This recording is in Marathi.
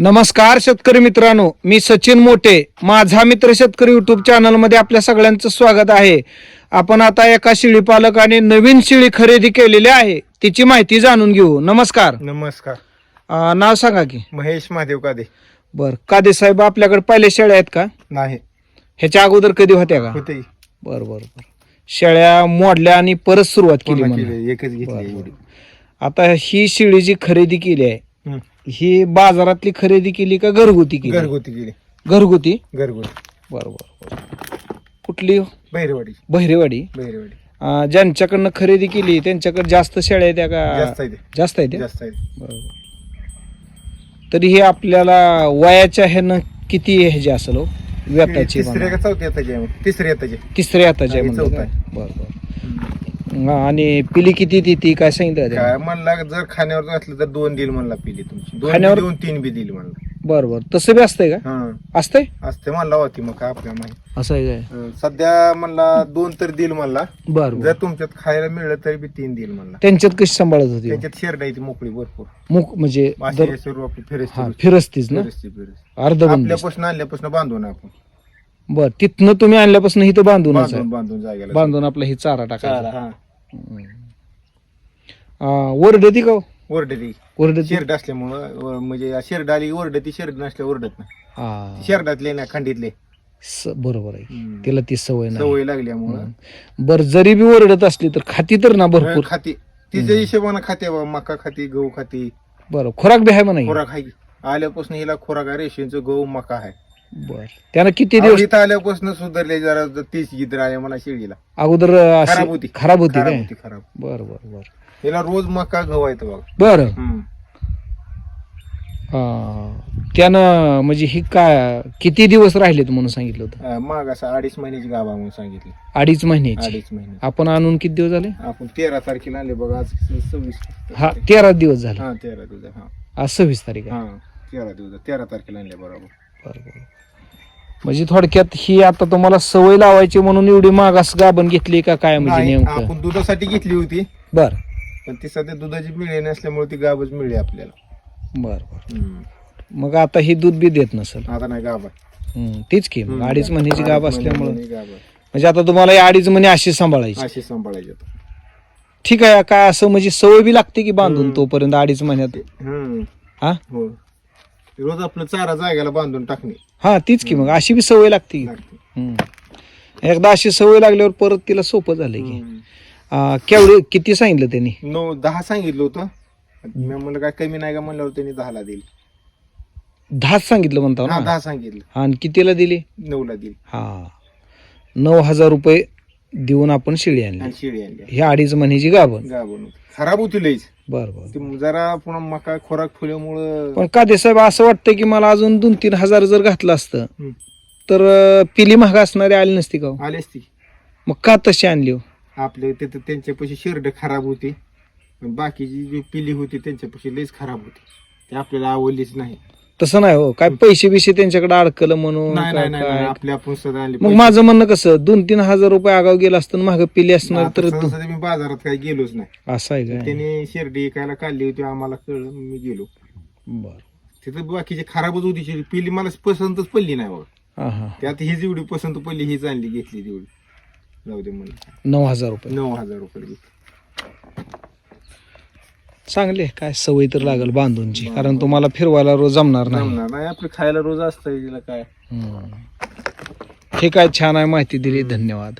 नमस्कार शेतकरी मित्रांनो मी सचिन मोठे माझा मित्र शेतकरी युट्यूब चॅनलमध्ये आपल्या सगळ्यांचं स्वागत आहे. आपण आता एका शेळी पालकाने नवीन शेळी खरेदी केलेली आहे तिची माहिती जाणून घेऊ. नमस्कार. नमस्कार. नाव सांगा की. महेश महादेव कादे. बर कादे साहेब आपल्याकडे पहिले शेळ्या आहेत का? नाही. ह्याच्या अगोदर कधी होत्या का? होते. बर बर बर. शेळ्या मोडल्या आणि परत सुरुवात केली म्हणा. एकच घेतली बरं, एवढी. आता ही शेळी जी खरेदी केली आहे. ही बाजारातली खरेदी केली का घरगुती केली? घरगुती केली. घरगुती? घरगुती. बर बर बर. कुठली? बहिरवाडी. बहिरेवाडी? बहिरवाडी. अं, ज्यांच्याकडनं खरेदी केली त्यांच्याकडे जास्त शेळ्या आहेत त्या का? जास्त आहे ते. जास्त आहेत त्या? जास्त आहे बरोबर. तरी हे आपल्याला वयाच्या ह्यानं किती ह्याची असेल हो? व्यताची तिसऱ्या का चौथ्या येताची आहे मग? तिसऱ्या येताची तिसऱ्या हाताची हा, हे म्हणलं चौथं. काय आहे. बरं बरं. हा, आणि पिली किती ती ती काय सांगितलं काय म्हणला जर खाण्यावर असलं तर दोन दिल म्हणला पिली तुमची. दोन खाण्यावर- बी देऊन तीन बी दिली म्हणला. बरं बरं. तसं बी असतंय का? हा. असतंय? असते म्हणला होती मग काय आपल्या माहिती. असं आहे काय? सध्या म्हणला दोन तर दिल म्हणला. बरं जर बरं तुमच्यात खायला मिळलं तरी बी तीन दिल म्हणला. त्यांच्यात कशी सांभाळत होती? त्याच्यात शेरडा येते मोकळी भरपूर. मुख म्हणजे दर- अशी सुरू आपली हा फिरस्ती फिरस्तीच ना? फिरस्ती फिरस्ती. अर्धबंद आपल्यापासून आणल्यापासून बांधून आपण. बर तिथनं तुम्ही आणल्यापासून इथं बांधूनच आहे. बांधून बांधून बांधून आपला ही चारा चारा, टाकायचा हा. ओरडती का हो? ओरडती. ओरडती? शेरड असल्यामुळं व- म्हणजे शेरड आली ओरडती शेरड नसल्या ओरडत नाही. हा शेरडातले ना खंडीतले. स- बरोबर आहे. हम्म. तिला ती सवय नाही. सवय लागल्यामुळं. बर जरी बी ओरडत असली तर खाती तर ना भरपूर. खाती. तिच्या हिशोबानं खाते बा मका खाती गहू खाती. बरं खोराक बी आहे म्हणा. खोराक आहे आल्यापासून हिला खोराक आहे रेशनचं गहू मका आहे. बर. त्यानं किती दिवस इथं आल्यापासून सुधारले जरा तीस गिद्र आहे म्हणा शेळीला अगोदर अशी- खराब होती. खराब होती खराब काय? होती खराब. बर बर बर. हिला रोज मका आहे बघा. बर. हम्म. त्यानं म्हणजे ही काय किती दिवस राहिलेत म्हणून सांगितलं होतं? अं, माग असं अडीच महिन्याची गाभा म्हणून सांगितली. अडीच महिन्याची? अडीच महिने आपण आणून किती दिवस झाले? आपण तेरा तारखेला आणले बघा आज सव्वीस हा तेरा दिवस झाले. हा तेरा दिवस हा. आज सव्वीस तारीख आहे. हा तेरा दिवस तेरा तारखेला आणले बरोबर. म्हणजे थोडक्यात ही आता तुम्हाला सवय लावायची म्हणून एवढी मागास गाभण घेतली का काय म्हणजे नाही, नेमकं? आपण दुधासाठी घेतली होती. बर. पण ती सध्या दुधाची मिळे नसल्यामुळे ती गाभच मिळली आपल्याला. बर बर. मग आता ही दूध बी देत नसेल? आता नाही गाभा हम्म, तीच की. मग अडीच महिन्याची गाभ असल्यामुळं. गाभा म्हणजे आता तुम्हाला या अडीच महिने अशी सांभाळायची. अशी सांभाळायची आता. ठीक आहे काय असं म्हणजे सवय बी लागते की बांधून तोपर्यंत अडीच महिन्यात हम्म. हा? हो. रोज आपलं चारा जाग्याला बांधून टाकणे. हा तीच की मग. अशी बी सवय लागते. की. लागते. हम्म. एकदा अशी सवय लागल्यावर परत तिला सोपं झालं की. हम्म. आ, केवढे किती सांगितलं त्यांनी? नऊ दहा सांगितलं होतं. मी म्हणलं काय कमी नाही का? म्हणल्यावर त्यांनी दहाला दिली. दहाच सांगितलं म्हणता हा ना दहा सांगितलं. आणि कितीला दिली? नऊला दिली. हा. नऊ हजार रुपये देऊन आपण शेळी आणली. आणि शिळी आणली. ही अडीच महिन्याची गाभण. गाभून खराब होती लईच. बर बर ती जरा पुन्हा मका खोराक फुल्यामुळं पण का साहेब असं वाटतं की मला अजून दोन तीन हजार जर घातलं असतं हम्म. तर अं, पिली महाग असणारी आली नसती का हो? आली असती मग का तशी आणली हो? आपले तिथं त्यांच्यापाशी शिरड खराब होती पण बाकीची जी पिली होती त्यांच्यापाशी लईच खराब होती ते आपल्याला आवडलीच नाही तसं नाही हो. काय पैसे बिशे त्यांच्याकडे अडकलं म्हणून नाही काय नाही नाही काय? आपल्या आपण सध्या आणली मग माझं म्हणणं कसं दोन तीन हजार रुपये आगाव गेला असतं महाग पिली असणार तर मी बाजारात काही गेलोच नाही. असं आहे काय? त्याने शिर्डी विकायला काढली होती आम्हाला कळलं मी गेलो. बर. तिथं बाकीची खराबच होती शिर्डी. पिली मला पसंतच पडली नाही बघा. हा हा त्यात ही जेवढी पसंत पडली हीच आणली घेतली तेवढी. जाऊ दे म्हणलं. नऊ हजार रुपये. नऊ हजार रुपये घेतली. चांगले काय सवय तर लागल बांधूनची. कारण तुम्हाला फिरवायला रोज जमणार नाही. जमणार नाही. आपलं खायला रोज असतं तिला काय. हम्म. ठीक आहे छान आहे माहिती दिली. धन्यवाद.